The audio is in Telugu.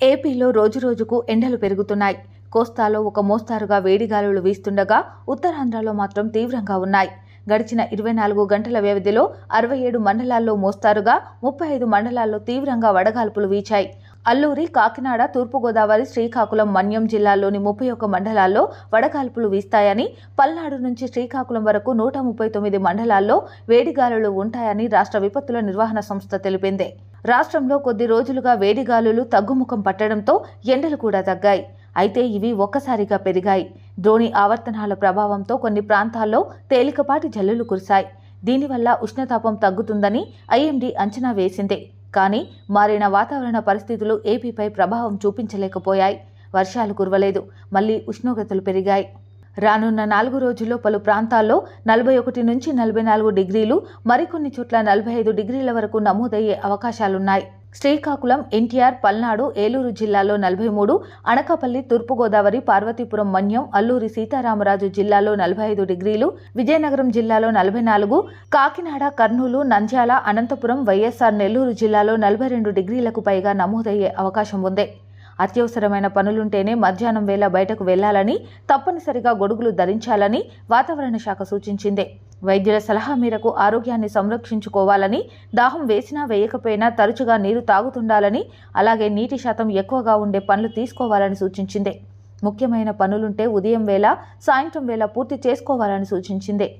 ఏపీలో రోజురోజుకు ఎండలు పెరుగుతున్నాయి. కోస్తాలో ఒక మోస్తారుగా వేడిగాలులు వీస్తుండగా ఉత్తరాంధ్రలో మాత్రం తీవ్రంగా ఉన్నాయి. గడిచిన ఇరవై నాలుగు గంటల వ్యవధిలో అరవై ఏడు మండలాల్లో మోస్తారుగా ముప్పై ఐదు మండలాల్లో తీవ్రంగా వడగాల్పులు వీచాయి. అల్లూరి కాకినాడ తూర్పుగోదావరి శ్రీకాకుళం మన్యం జిల్లాల్లోని ముప్పై ఒక్క మండలాల్లో వడగాల్పులు వీస్తాయని పల్నాడు నుంచి శ్రీకాకుళం వరకు నూట ముప్పై తొమ్మిది మండలాల్లో వేడిగాలులు ఉంటాయని రాష్ట్ర విపత్తుల నిర్వహణ సంస్థ తెలిపింది. రాష్ట్రంలో కొద్ది రోజులుగా వేడిగాలులు తగ్గుముఖం పట్టడంతో ఎండలు కూడా తగ్గాయి. అయితే ఇవి ఒక్కసారిగా పెరిగాయి. ద్రోణి ఆవర్తనాల ప్రభావంతో కొన్ని ప్రాంతాల్లో తేలికపాటి జల్లులు కురిశాయి. దీనివల్ల ఉష్ణతాపం తగ్గుతుందని ఐఎండీ అంచనా వేసింది. కానీ మారిన వాతావరణ పరిస్థితులు ఏపీపై ప్రభావం చూపించలేకపోయాయి. వర్షాలు కురవలేదు. మళ్ళీ ఉష్ణోగ్రతలు పెరిగాయి. రానున్న నాలుగు రోజుల్లో పలు ప్రాంతాల్లో నలభై ఒకటి నుంచి నలభై నాలుగు డిగ్రీలు మరికొన్ని చోట్ల నలభై ఐదు డిగ్రీల వరకు నమోదయ్యే అవకాశాలున్నాయి. శ్రీకాకుళం ఎన్టీఆర్ పల్నాడు ఏలూరు జిల్లాలో నలభై మూడు అనకాపల్లి తూర్పుగోదావరి పార్వతీపురం మన్యం అల్లూరి సీతారామరాజు జిల్లాలో నలభై ఐదు డిగ్రీలు విజయనగరం జిల్లాలో నలభై నాలుగు కాకినాడ కర్నూలు నంద్యాల అనంతపురం వైఎస్ఆర్ నెల్లూరు జిల్లాలో నలభై రెండు డిగ్రీలకు పైగా నమోదయ్యే అవకాశం ఉంది. అత్యవసరమైన పనులుంటేనే మధ్యాహ్నం వేళ బయటకు వెళ్ళాలని తప్పనిసరిగా గొడుగులు ధరించాలని వాతావరణ శాఖ సూచించింది. వైద్యుల సలహా మేరకు ఆరోగ్యాన్ని సంరక్షించుకోవాలని దాహం వేసినా వేయకపోయినా తరచుగా నీరు తాగుతుండాలని అలాగే నీటి శాతం ఎక్కువగా ఉండే పనులు తీసుకోవాలని సూచించింది. ముఖ్యమైన పనులుంటే ఉదయం వేళ సాయంత్రం వేళ పూర్తి చేసుకోవాలని సూచించింది.